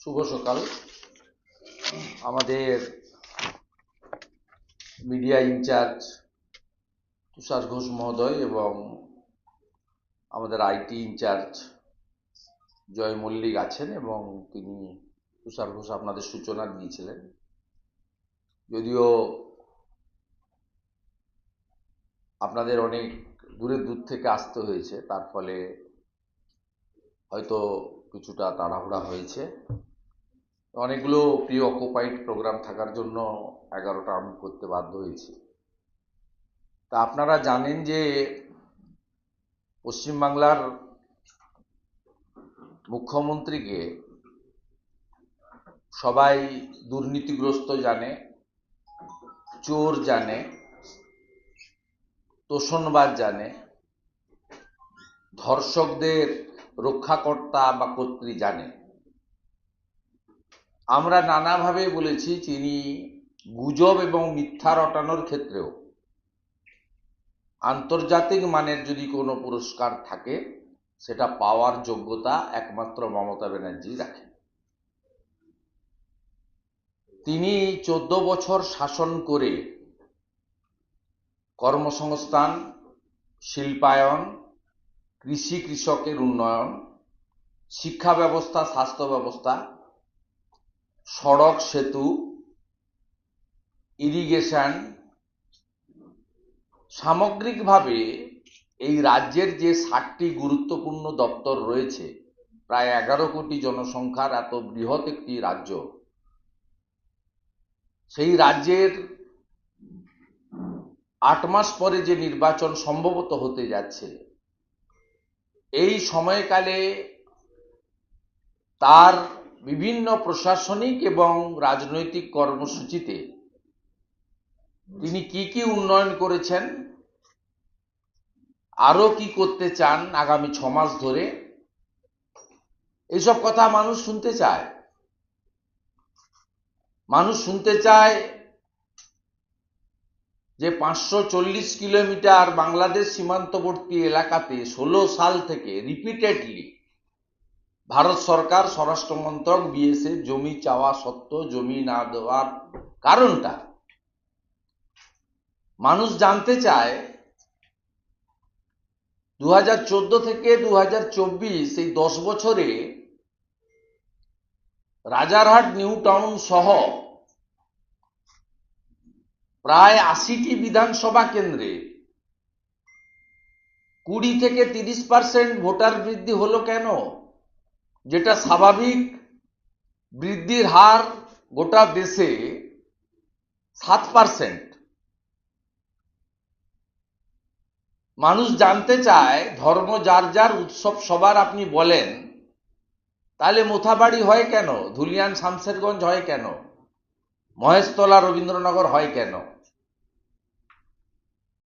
শুভ সকাল। আমাদের media in charge তুষার ঘোষ মহোদয় এবং আমাদের আইটি ইনচার্জ জয় মল্লিক আছেন এবং তিনি তুষার ঘোষ আপনাদের সূচনা দিয়েছিলেন। যদিও আপনাদের অনেক দূরের দূর থেকে আসতে হয়েছে, তার ফলে হয়তো কিছুটা তাড়াহুড়া হয়েছে। অনেকগুলো প্রি অকুপাইড প্রোগ্রাম থাকার জন্য এগারোটা আমি করতে বাধ্য হয়েছি। তা আপনারা জানেন যে পশ্চিমবাংলার মুখ্যমন্ত্রীকে সবাই দুর্নীতিগ্রস্ত জানে, চোর জানে তোষণবাদ জানে, ধর্ষকদের রক্ষাকর্তা বা কর্ত্রী জানে। আমরা নানাভাবে বলেছি তিনি গুজব এবং মিথ্যা রটানোর ক্ষেত্রেও। আন্তর্জাতিক মানের যদি কোনো পুরস্কার থাকে, সেটা পাওয়ার যোগ্যতা একমাত্র মমতা ব্যানার্জি রাখেন। তিনি চোদ্দ বছর শাসন করে কর্মসংস্থান, শিল্পায়ন, কৃষি কৃষকের উন্নয়ন, শিক্ষা ব্যবস্থা, স্বাস্থ্য ব্যবস্থা সড়ক সেতু ইরিগেশন সামগ্রিকভাবে এই রাজ্যের যে ষাটটি গুরুত্বপূর্ণ দপ্তর রয়েছে, প্রায় এগারো কোটি জনসংখ্যার এত বৃহৎ একটি রাজ্য, সেই রাজ্যের আট মাস পরে যে নির্বাচন সম্ভবত হতে যাচ্ছে, এই সময়কালে তার বিভিন্ন প্রশাসনিক এবং রাজনৈতিক কর্মসূচিতে তিনি কি কি উন্নয়ন করেছেন আরও কি করতে চান আগামী ছ মাস ধরে এইসব কথা মানুষ শুনতে চায়। মানুষ শুনতে চায় যে পাঁচশো চল্লিশ কিলোমিটার বাংলাদেশ সীমান্তবর্তী এলাকাতে ষোলো সাল থেকে রিপিটেডলি ভারত সরকার, স্বরাষ্ট্র মন্ত্রক বিএসএফ জমি চাওয়া সত্ত্বেও জমি না দেওয়ার কারণটা। মানুষ জানতে চায় দু হাজার চোদ্দ থেকে দু হাজার চব্বিশ এই দশ বছরে রাজারহাট নিউ টাউন সহ প্রায় আশিটি বিধানসভা কেন্দ্রে কুড়ি থেকে তিরিশ পার্সেন্ট ভোটার বৃদ্ধি হলো কেন? যেটা স্বাভাবিক বৃদ্ধির হার গোটা দেশে সাত পার্সেন্ট। মানুষ জানতে চায়, ধর্ম যার যার উৎসব সবার আপনি বলেন, তাহলে মোথাবাড়ি হয় কেন? ধুলিয়ান শামশেরগঞ্জ হয় কেন? মহেশতলা রবীন্দ্রনগর হয় কেন?